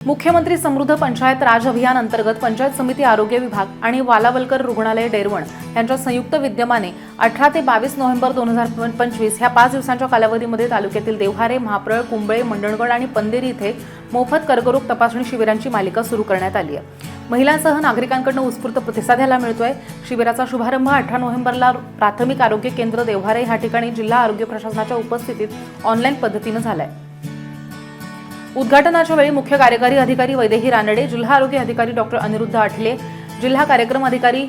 मुख्यमंत्री समृद्ध पंचायत राज अभियान अंतर्गत पंचायत समिती आरोग्य विभाग आणि वालावलकर रुग्णालय डेरवण यांच्या संयुक्त विद्यमाने अठरा ते बावीस नोव्हेंबर दोन हजार पंचवीस ह्या पाच दिवसांच्या कालावधीमध्ये तालुक्यातील देवहारे महाप्रळ कुंबळे मंडणगड आणि पंदेरी इथे मोफत कर्करोग तपासणी शिबिरांची मालिका सुरू करण्यात आली आहे. महिलांसह नागरिकांकडून उत्स्फूर्त प्रतिसाद याला मिळतोय. शिबिराचा शुभारंभ अठरा नोव्हेंबरला प्राथमिक आरोग्य केंद्र देवहारे ह्या ठिकाणी जिल्हा आरोग्य प्रशासनाच्या उपस्थितीत ऑनलाईन पद्धतीनं झाला आहे उद्घाटनाच्या वेळी मुख्य कार्यकारी अधिकारी वैदेही रानडे जिल्हा आरोग्य अधिकारी डॉक्टर अनिरुद्ध आठले जिल्हा कार्यक्रम अधिकारी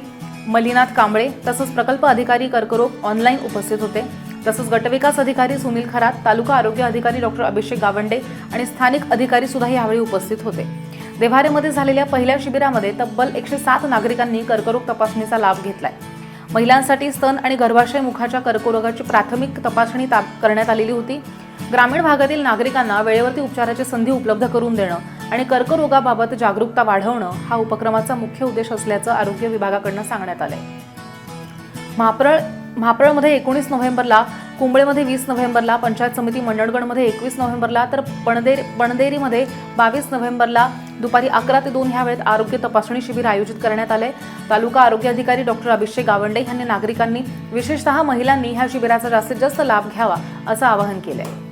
मलिनाथ कांबळे तसंच प्रकल्प अधिकारी कर्करोग ऑनलाईन उपस्थित होते. तसंच गटविकास अधिकारी सुनील खरात तालुका आरोग्य अधिकारी डॉक्टर अभिषेक गावंडे आणि स्थानिक अधिकारी सुद्धा यावेळी उपस्थित होते. देव्हारेमध्ये झालेल्या पहिल्या शिबिरामध्ये तब्बल एकशे सात नागरिकांनी कर्करोग तपासणीचा लाभ घेतलाय. महिलांसाठी स्तन आणि गर्भाशय मुखाच्या कर्करोगाची प्राथमिक तपासणी ता- करण्यात आलेली होती. ग्रामीण भागातील नागरिकांना वेळेवरती उपचाराची संधी उपलब्ध करून देणं आणि कर्करोगाबाबत जागरूकता वाढवणं हा उपक्रमाचा मुख्य उद्देश असल्याचं आरोग्य विभागाकडनं सांगण्यात आलंय. म्हापळ म्हापळमध्ये एकोणीस नोव्हेंबरला कुंबळेमध्ये वीस नोव्हेंबरला पंचायत समिती मंडणगडमध्ये एकवीस नोव्हेंबरला तर पणदेर पणदेरीमध्ये बावीस नोव्हेंबरला दुपारी अकरा ते दोन ह्या वेळेत आरोग्य तपासणी शिबिर आयोजित करण्यात आले तालुका आरोग्य अधिकारी डॉक्टर अभिषेक गावंडे यांनी नागरिकांनी विशेषतः महिलांनी ह्या शिबिराचा जास्तीत जास्त लाभ घ्यावा असं आवाहन केलंय.